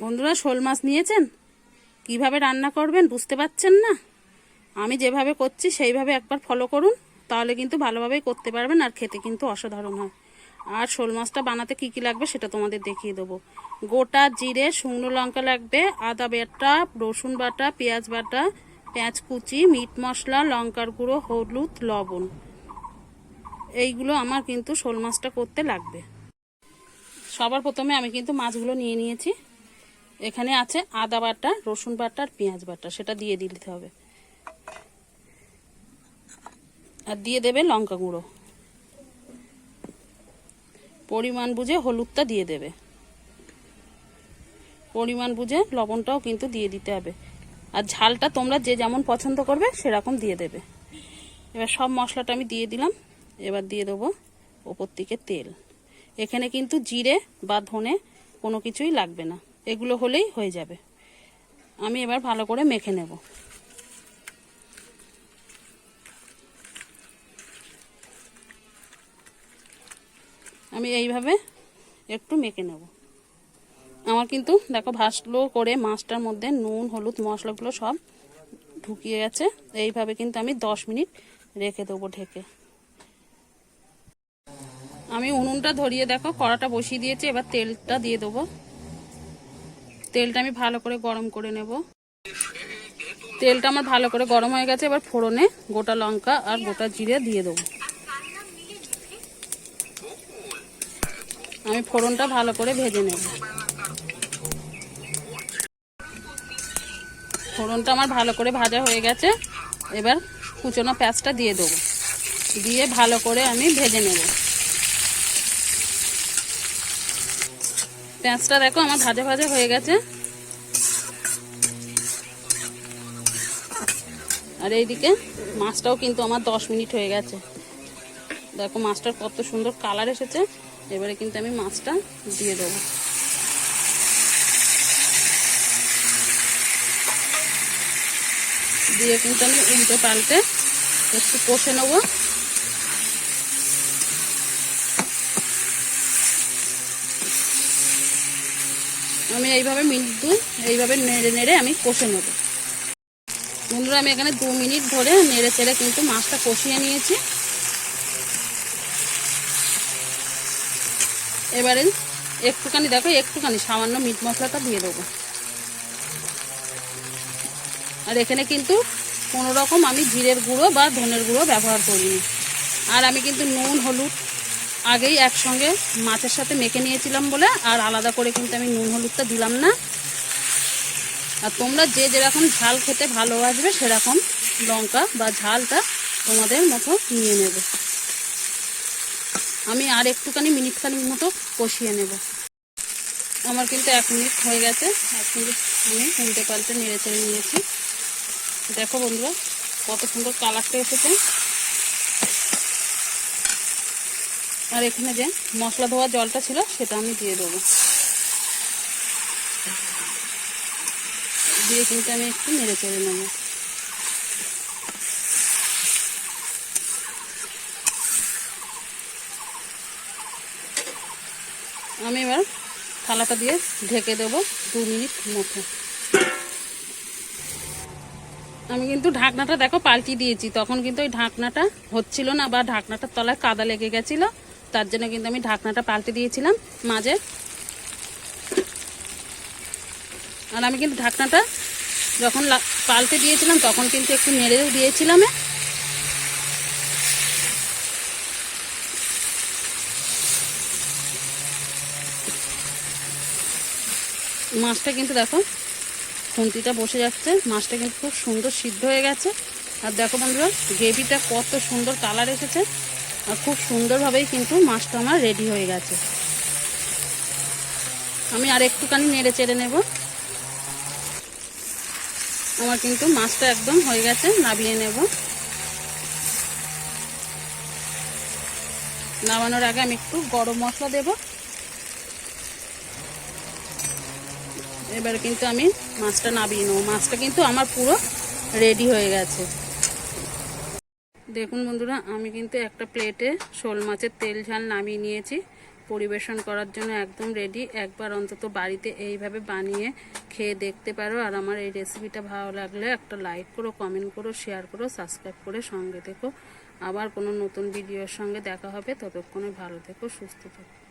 বন্ধুরা শোল মাছ নিয়েছেন? কীভাবে রান্না করবেন বুঝতে পারছেন না? আমি যেভাবে করছি সেইভাবে একবার ফলো করুন, তাহলে কিন্তু ভালোভাবেই করতে পারবেন আর খেতে কিন্তু অসাধারণ হয়। আর শোল মাছটা বানাতে কি কি লাগবে সেটা তোমাদের দেখিয়ে দেবো। গোটা জিরে, শুকনো লঙ্কা লাগবে, আদা বাটা, রসুন বাটা, পেঁয়াজ বাটা, পেঁয়াজ কুচি, মিট মশলা, লঙ্কার গুঁড়ো, হলুদ, লবণ। এইগুলো আমার কিন্তু শোল মাছটা করতে লাগবে। সবার প্রথমে আমি কিন্তু মাছগুলো নিয়ে নিয়েছি। এখানে আছে আদা বাটা, রসুন বাটা আর পেঁয়াজ বাটা। সেটা দিয়ে দিতে হবে। আর দিয়ে দেবে লঙ্কা গুঁড়ো। পরিমাণ বুঝে হলুদটা দিয়ে দেবে। পরিমাণ বুঝে লবণটাও কিন্তু দিয়ে দিতে হবে। আর ঝালটা তোমরা যে যেমন পছন্দ করবে, সেরকম দিয়ে দেবে। এবার সব মশলাটা আমি দিয়ে দিলাম। এবার দিয়ে দেবো ওপর থেকে তেল। এখানে কিন্তু জিরে বা ধনে কোনো কিছুই লাগবে না। এগুলো হলেই হয়ে যাবে। আমি এবার ভালো করে মেখে নেব। আমি এইভাবে একটু মেখে নেব। আমার কিন্তু দেখো ভাসলো করে মাছটার মধ্যে নুন, হলুদ মশলাগুলো সব ঢুকিয়ে গেছে। এইভাবে কিন্তু আমি দশ মিনিট রেখে দেবো ঢেকে। আমি উনুনটা ধরিয়ে দেখো, কড়াটা বসিয়ে দিয়েছি, এবার তেলটা দিয়ে দেবো। তেলটা আমি ভালো করে গরম করে নেব। তেলটা আমার ভালো করে গরম হয়ে গেছে, এবার ফোড়নে গোটা লঙ্কা আর গোটা জিরে দিয়ে দেবো। আমি ফোড়নটা ভালো করে ভেজে নেব। ফোড়নটা আমার ভালো করে ভাজা হয়ে গেছে, এবার কুচনো পেঁয়াজটা দিয়ে দেবো। দিয়ে ভালো করে আমি ভেজে নেব। পেঁয়াজটা দেখো, আমার ভাজা ভাজা হয়ে গেছে। আর এইদিকে মাছটাও কিন্তু আমার দশ মিনিট হয়ে গেছে। দেখো, মাছটার কত সুন্দর কালার এসেছে। এবারে কিন্তু আমি মাছটা দিয়ে দেবো। দিয়ে কিন্তু আমি উল্টে পাল্টে একটু কষে নেব। আমি এইভাবে মিনিট দুই এইভাবে নেড়ে নেড়ে আমি কষে নেব। বন্ধুরা, আমি এখানে দু মিনিট ধরে নেড়ে চেড়ে কিন্তু মাছটা কষিয়ে নিয়েছি। এবারে একটুখানি, দেখো, একটুখানি সামান্য মিট মশলাটা দিয়ে দেবো। আর এখানে কিন্তু কোনো রকম আমি জিরের গুঁড়ো বা ধনের গুঁড়ো ব্যবহার করিনি। আর আমি কিন্তু নুন, হলুদ আগেই একসঙ্গে মাছের সাথে মেখে নিয়েছিলাম বলে, আর আলাদা করে কিন্তু আমি নুন হলুদটা দিলাম না। আর তোমরা যে যেরকম ঝাল খেতে ভালোবাসবে, সেরকম লঙ্কা বা ঝালটা তোমাদের মতো নিয়ে নেবে। আমি আর একটুখানি মিনিটখানির মতো কষিয়ে নেব। আমার কিন্তু এক মিনিট হয়ে গেছে। এক মিনিট আমি উল্টে পাল্টে নেড়ে চেড়ে নিয়েছি। দেখো বন্ধুরা, কত সুন্দর কালারটা এসেছে। আর এখানে যে মশলা ধোয়া জলটা ছিল, সেটা আমি দিয়ে দেবো। দিয়ে কিন্তু আমি একটু নেড়ে চেড়ে নেব। আমি এবার থালাটা দিয়ে ঢেকে দেবো দু মিনিট মতো। আমি কিন্তু ঢাকনাটা দেখো পাল্টি দিয়েছি, তখন কিন্তু ওই ঢাকনাটা হচ্ছিল না বা ঢাকনাটার তলায় কাদা লেগে গেছিল। তার জন্য কিন্তু আমি ঢাকনাটা পাল্টে দিয়েছিলাম মাঝে। আর আমি কিন্তু ঢাকনাটা যখন পাল্টে দিয়েছিলাম, তখন কিন্তু একটু নেড়েও দিয়েছিলাম। মাছটা কিন্তু দেখো, খুন্তিটা বসে যাচ্ছে। মাছটা কিন্তু খুব সুন্দর সিদ্ধ হয়ে গেছে। আর দেখো বন্ধুরা, গ্রেভিটা কত সুন্দর কালার এসেছে। খুব সুন্দরভাবেই কিন্তু মাছটা আমার রেডি হয়ে গেছে। আমি আর একটুখানি নেড়ে চেড়ে নেব। আমার কিন্তু মাছটা একদম হয়ে গেছে, নাবিয়ে নেব। নামানোর আগে আমি একটু গরম মশলা দেব। এবারে কিন্তু আমি মাছটা নাবিয়ে নেব। মাছটা কিন্তু আমার পুরো রেডি হয়ে গেছে। দেখুন বন্ধুরা, আমি কিন্তু একটা প্লেটে শোল মাছের তেল ঝাল নামিয়ে নিয়েছি। পরিবেশন করার জন্য একদম রেডি একবার অন্তত বাড়িতে এইভাবে বানিয়ে খেয়ে দেখতে পারো। আর আমার এই রেসিপিটা ভালো লাগলে একটা লাইক করো কমেন্ট করো শেয়ার করো সাবস্ক্রাইব করে সঙ্গে দেখো আবার কোনো নতুন ভিডিওর সঙ্গে দেখা হবে। ততক্ষণে ভালো থেকো, সুস্থ থেকো।